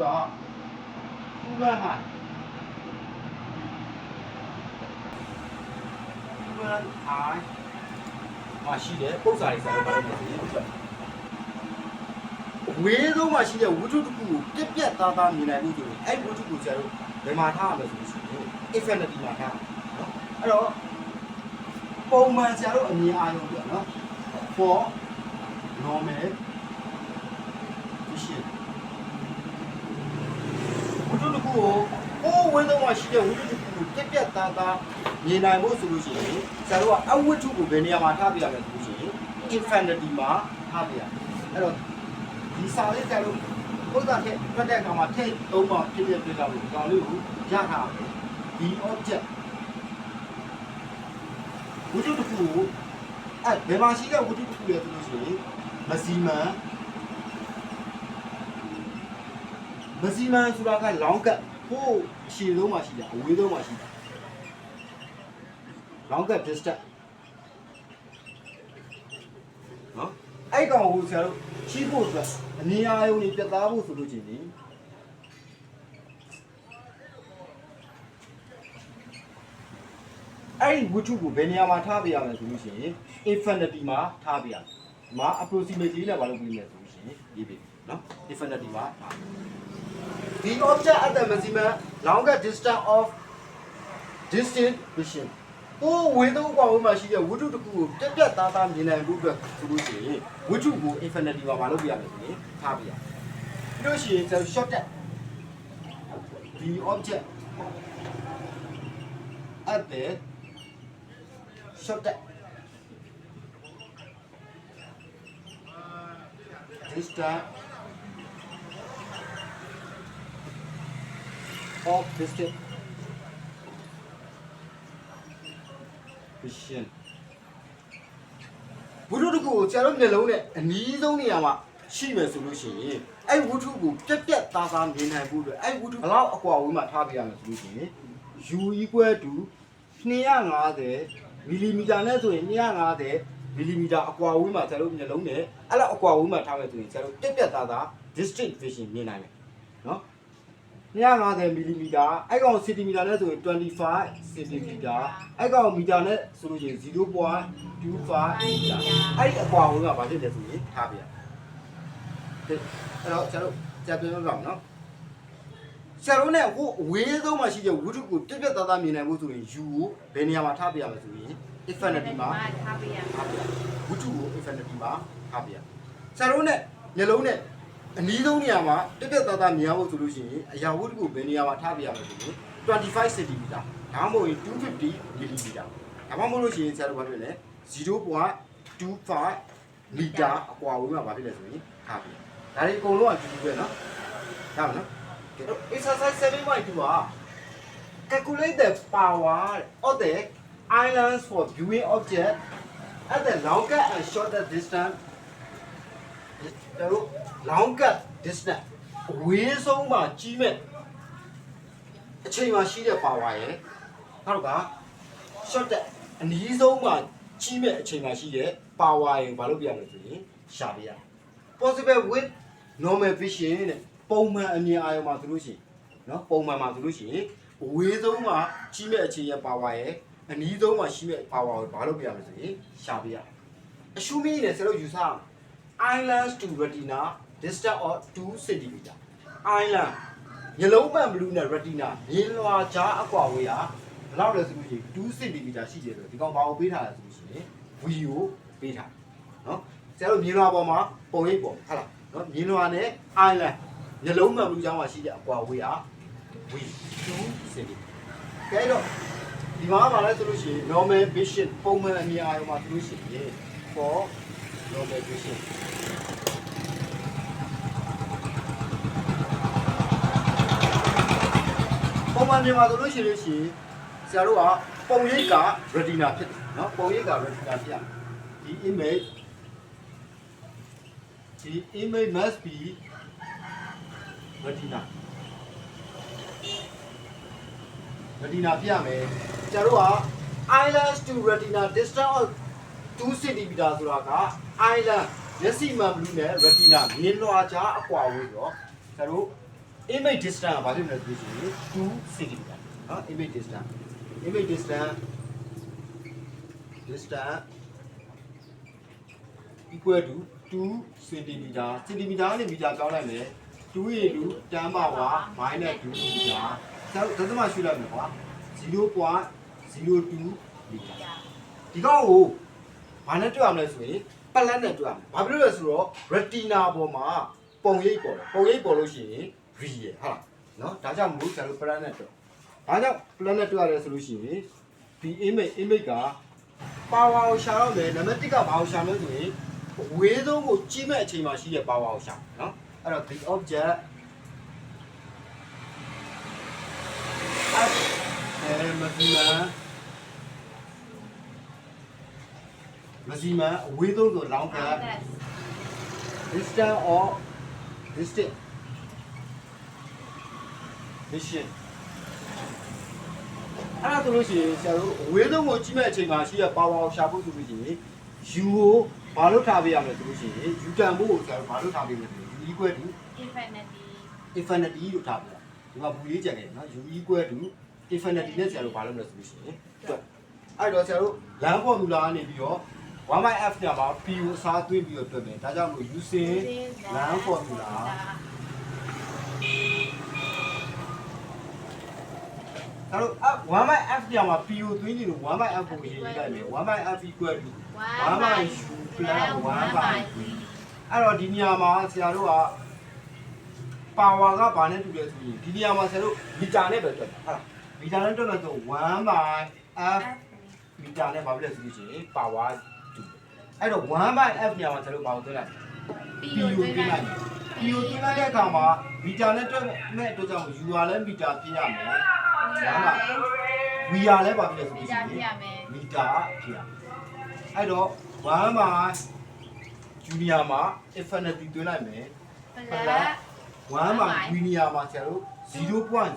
ကဥပန်ဟာဥပန်ဟာမရှိတယ်ပုံစံလေးစာလို့ပါတယ်ဒီအတွက်ဝေးဆုံးမှာရှိတဲ့ဝတ္ထုတစ်ခုကိုပြက်ပြက်သားသားမြင်နိုင်မှုဆိုရင်အဲ့ဝတ္ထုကိုဆရာတို့ဘယ်မှာထားရမလဲဆိုလို့ရှိရင် infinity မှာထားနော်အဲ့တော့ပုံမှန်ဆရာတို့အမြင်အာရုံပြနော် for normal vision ဝ တ္ထုတစ်ခုကိုဟိုးဝင်းသုံးမှာရှိတဲ့ဝတ္ထုတစ်ခုကိုပြက်ပြက်သားသားမြင်နိုင်ဖို့ဆိုလို့ရှိရင်ဆရာတို့ကအဝတ္ထုကိုဘယ်နေရာမှာထားပြရမလဲဆိုလို့ရှိရင် infinity မှာထားပြရအဲ့တော့ဒီစာလေးဆရာတို့ဘုရားထက်ဖတ်တဲ့အခါမှာထည့်သုံးပါဖြစ်ဖြစ်ပြတာလို့ဒီကောင်လေးကိုရထားတယ်ဒီ object ဝတ္ထုတစ်ခုကိုအဲ့ဘယ်မှာရှိတဲ့ဝတ္ထုတစ်ခုလဲဆိုလို့ရှိရင်မစီမံ မစီမံဆိုတာကလောင်းကတ်ဟိုးအရှည်ဆုံးမှာရှိတယ်အဝေးဆုံးမှာရှိတယ်လောင်းကတ် distance နော်အဲ့ကောင်ကိုဆရာတို့ရှိဖို့အတွက်အနေအာယုံတွေပြတ်သားဖို့ဆိုလို့ချင်းနေအဲ့ဒီဝတ္ထုကိုဘယ်နေရာမှာထားပြရမလဲဆိုလို့ရှိရင် infinity မှာထားပြရမယ်ဒီမှာ approximately နဲ့ဘာလို့ပြီးလဲဆိုလို့ရှိရင်ရေးပြီနော် infinity မှာထား The object at the maximum longer distance of distant vision ဟိုဝေသုံးကွာဝေးမှာရှိတဲ့ဝတ္ထုတစ်ခုကိုပြက်ပြက်သားသားမြင်နိုင်ဖို့အတွက်ဆိုလို့ရှိရင်ဝတ္ထုကို infinity မှာမလုပ်ပြရမယ်ဆိုရင်ထားပြရပြီးလို့ရှိရင်ကျွန်တော် short that the object at the short that distance of distant vision ဝတ္ထုတစ်ခုကိုဆရာတို့မျက်လုံးနဲ့အနီးဆုံးနေရာမှာရှိမယ်ဆိုလို့ရှိရင်အဲ့ဝတ္ထုကိုပြက်ပြက်သားသားမြင်နိုင်ဖို့အတွက်အဲ့ဝတ္ထုဘယ်လောက်အကွာဝေးမှာထားပြရမယ်ဆိုလို့ရှိရင် u equal to 250မီလီမီတာနဲ့ဆိုရင်250မီလီမီတာအကွာဝေးမှာဆရာတို့မျက်လုံးနဲ့အဲ့လောက်အကွာဝေးမှာထားမယ်ဆိုရင်ဆရာတို့ပြက်ပြက်သားသား distinct vision မြင်နိုင်မယ်နော် 250မီလီမီတာအဲ့ကောင်စင်တီမီတာနဲ့ဆိုရင်25စင်တီမီတာအဲ့ကောင်မီတာနဲ့ဆိုလို့ရှိရင်0.25မီတာအဲ့ဒီအကွာဝေးကဘာဖြစ်လဲဆိုရင်ထားပြရတဲ့အဲ့တော့ကျွန်တော်ကြာပြန်လို့ရအောင်နော်ဆရာတို့နဲ့ဟိုအဝေးဆုံးမှာရှိတဲ့ဝတ္ထုကိုပြက်ပြက်သားသားမြင်နိုင်ဖို့ဆိုရင် U ကိုဘယ်နေရာမှာထားပြရမလဲဆိုရင် infinity မှာထားပေးရထားပြဝတ္ထုကို infinity မှာထားပြဆရာတို့နဲ့မျက်လုံးနဲ့ အနည်းဆုံးနေရာမှာတက်တက်သားသားမြင်ရဖို့ဆိုလို့ရှိရင်အရာဝတ္ထုကိုဘယ်နေရာမှာထားပြရမလဲဆိုရင်25 cm ဒါမှမဟုတ်ရင်250 mm ဒါမှမဟုတ်လို့ရှိရင်ဆရာတို့ဘာဖြစ်လဲ0.25မီတာအကွာဝေးမှာဘာဖြစ်လဲဆိုရင်ထားပြဒါတွေအကုန်လုံးကတူတူပဲเนาะဒါမှနော်ကဲတော့ exercise 7.2ပါ calculate the power of the islands for viewing object at the longer and shorter distance ဒါတို့ longer distance အဝေးဆုံးမှာကြီးမဲ့အချိန်မှာရှိတဲ့ power ရယ်နောက်က shorter အနည်းဆုံးမှာကြီးမဲ့အချိန်မှာရှိတဲ့ power ရယ်ဘာလို့ပြရမလဲဆိုရင်ရှာပြရ possible with normal vision တဲ့ပုံမှန်အမြင်အာရုံမှာဆိုလို့ရှိရင်เนาะပုံမှန်မှာဆိုလို့ရှိရင်အဝေးဆုံးမှာကြီးမဲ့အချိန်ရဲ့ power ရယ်အနည်းဆုံးမှာရှိမဲ့ power ကိုဘာလို့ပြရမလဲဆိုရင်ရှာပြရအရှုမင်းနဲ့ဆက်လို့ယူဆအောင် islands to retina distance of 2 cm island မျက်လုံးမှန်ဘလူးနဲ့ retina မြင်လွှာကြားအကွာဝေးဟာဘယ်လောက်လဲဆိုလို့ရှိရင်2 cm ရှိတယ်ဆိုဒီကောင်ဘာကိုပေးထားလဲဆိုလို့ရှိရင် V ကိုပေးထားနော်ဆရာတို့မြင်လွှာပေါ်မှာပုံရိပ်ပေါ်ဟုတ်လားနော်မြင်လွှာနဲ့ island မျက်လုံးမှန်ဘလူးကြားမှာရှိတဲ့အကွာဝေးဟာ V 2 cm ကဲတော့ဒီမှာပါလဲဆိုလို့ရှိရင် normal vision ပုံမှန်အမြင်အာရုံမှာဆိုလို့ရှိရင် for normal vision ပုံမှန်မြန်မာဆိုလို့ရှိရင်ရှင်ဆရာတို့ကပုံရိပ်က retina ဖြစ်တယ်เนาะပုံရိပ်က retina ဖြစ်ရမယ်ဒီ image ဒီ image must be retina retina ဖြစ်ရမယ်ဆရာတို့က eyelash to retina distance of 2 cm ဆိုတာက eyelash မျက်စိမှန်ဘလူးနဲ့ retina မြင်လွှာကြားအကွာဝေးတော့ဆရာတို့ image distance ကဘာဖြစ်မလဲဆိုလို့ရှိရင်2 cm နော် image distance image distance distance equal to 2 cm cm ကနေမီတာကောင်းလိုက်မယ်2 into 10 power minus 2 meter ဆက်သတ္တမရှိလိုက်မယ်ကွာ0.02 meter ဒီကောက်ကို ဘာနဲ့တွေ့ရမလဲဆိုရင်ပလတ်နဲ့တွေ့ရမယ်ဘာဖြစ်လို့လဲဆိုတော့ retina ပေါ်မှာပုံရိပ်ပေါ်တယ်ပုံရိပ်ပေါ်လို့ရှိရင် re ရဟုတ်လားနော်ဒါကြောင့်မို့ကျွန်တော် plant နဲ့တွေ့ဘာကြောင့် plant နဲ့တွေ့ရတယ်ဆိုလို့ရှိရင်ဒီ image image က power ကိုရှာတော့မယ်နံပါတ်1ကဘာကိုရှာမလဲဆိုရင်ဝေးဆုံးကိုကြီးမဲ့အချိန်မှာရှိတဲ့ power ကိုရှာနော်အဲ့တော့ the object at a maximum maximum အဝေးဆုံးဆို long term distance or distance mission အဲ့ဒါဆိုလို့ရှိရင်ဆရာတို့အဝေးဆုံးကိုကြီးမဲ့အချိန်မှာရှိတဲ့ power ကိုရှာဖို့ဆိုလို့ရှိရင် u ကိုဘာလို့ထားပေးရမလဲဆိုလို့ရှိရင် u တန်ဖို့ကိုဆရာတို့ဘာလို့ထားပေးမလဲဆိုရင် u equal to infinity infinity လို့ထားပေးတာဒီမှာဘူးလေးကြံခဲ့နော် u equal to infinity နဲ့ဆရာတို့ဘာလုပ်မလဲဆိုလို့ရှိရင်တွက်အဲ့တော့ဆရာတို့ land formula ကနေပြီးတော့ 1/f ညမှာ p ကိုအစားသွင်းပြီးတော့တွက်မယ်ဒါကြောင့်မို့ using land formula ဒါတော့ 1/f ညမှာ p ကိုသွင်းကြည့်လို့ 1/f ကိုရေးလိုက်မယ် 1/f equal to 1 by u plus 1 by v အဲ့တော့ဒီနေရာမှာဆရာတို့ကပါဝါကဘာနဲ့တူလဲဆိုရင်ဒီနေရာမှာဆရာတို့မီတာနဲ့ပဲတွက်တာဟုတ်လားမီတာနဲ့တွက်မယ်ဆို1 by f မီတာနဲ့ဘာဖြစ်လဲဆိုလို့ရှိရင်ပါဝါတူတယ် အဲ့တော့1 by f နေရာမှာဆရာတို့ဘာကိုတွက်လိုက် P p ကိုတွက်လိုက် p ကိုတွက်လိုက်တဲ့အခါမှာမီတာနဲ့တွက်မဲ့အတွက်ကြောင့် u ကလည်းမီတာဖြစ်ရမယ် v ကလည်းဘာဖြစ်လဲဆိုလို့ရှိကြာရင်ပြရမယ်မီတာဖြစ်ရအဲ့တော့1မှာဂျူနီယာမှာ infinity သွင်းလိုက်မယ် plus 1မှာဂျူနီယာမှာဆရာတို့0.02သွင်း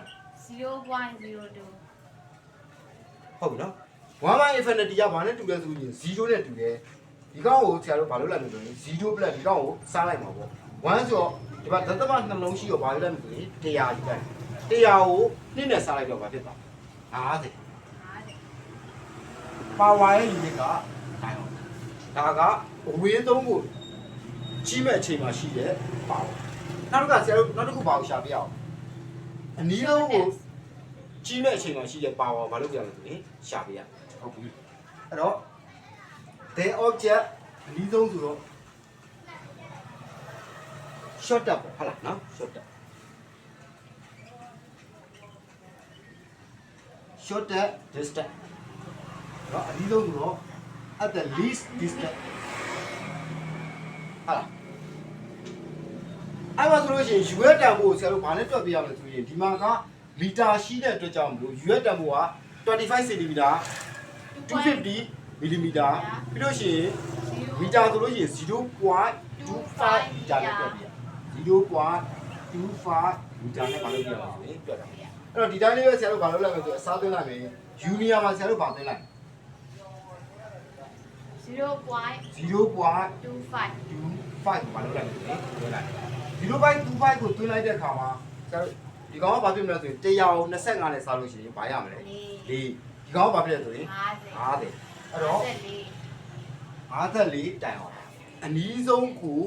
လိုက်0.02ဟုတ်ပြီနော် 1မှာ infinity ကဘာနဲ့တူလဲဆိုရင်0နဲ့တူတယ်ဒီကောင်ကိုဆရာတို့ဘာလုပ်လိုက်မလဲဆိုရင်0 plus ဒီကောင်ကိုစားလိုက်မှာပေါ့1ဆိုတော့ဒီမှာဒသမနှလုံးရှိတော့ဘာလုပ်လိုက်မလဲဆိုရင်100ယူလိုက်100ကိုနှစ်နဲ့စားလိုက်တော့ဘာဖြစ်သွား50ပါဝါရဲ့ unit ကတိုင်းအောင်ဒါကအဝေးသုံးကိုကြီးမဲ့အချိန်မှာရှိတဲ့ပါဝါနောက်တစ်ခါဆရာတို့နောက်တစ်ခုပါအောင်ရှာပြအောင်အနည်းဆုံးကိုကြီးမဲ့အချိန်မှာရှိတဲ့ပါဝါဘာလို့ပြောရလဲဆိုရင်ရှာပြရ ဟုတ်ပြီအဲ့တော့ the object အနည်းဆုံးဆိုတော့ short up ပေါ့ဟုတ်လားနော် short up short up distance နော်အနည်းဆုံးဆိုတော့ at the least distance ဟာလားအဲ့မှာဆိုလို့ရှိရင် US တန်ဖိုးကိုဆရာတို့ဘာနဲ့တွက်ပြရမလဲဆိုရင်ဒီမှာကမီတာရှိတဲ့အတွက်ကြောင့်မလို့ US တန်ဖိုးက25 cm 250 mm ပြီးလို့ရှိရင်မီတာဆိုလို့ရှိရင်0.25မီတာနဲ့တွက်ပြရ0.25မီတာနဲ့ဘာလို့ပြရမလဲဆိုရင်တွက်တာအဲ့တော့ဒီတိုင်းလေးပဲဆရာတို့ဘာလုပ်လိုက်မလဲဆိုတော့အစားသွင်းလိုက်မယ်ယူနီယာမှာဆရာတို့ဘာသွင်းလိုက်0.25 0.25ဘာလို့လိုက်လဲသွင်းလိုက်0.25ကိုသွင်းလိုက်တဲ့အခါမှာဆရာတို့ဒီကောင်ကဘာဖြစ်မလဲဆိုရင်125နဲ့စားလို့ရှိရင်ဘာရမလဲ4 ဒီကောင်ကဘာဖြစ်လဲဆိုရင်50အဲ့တော့54တိုင်အောင်အနည်းဆုံးကို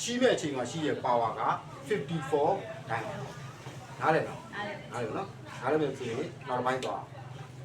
ချီးမဲ့အချိန်မှာရှိတဲ့ power က54တိုင်အောင်နားလည်နော်နားလည်နော်နားလည်မယ်ဆိုရင်နောက်တစ်ပိုင်းသွား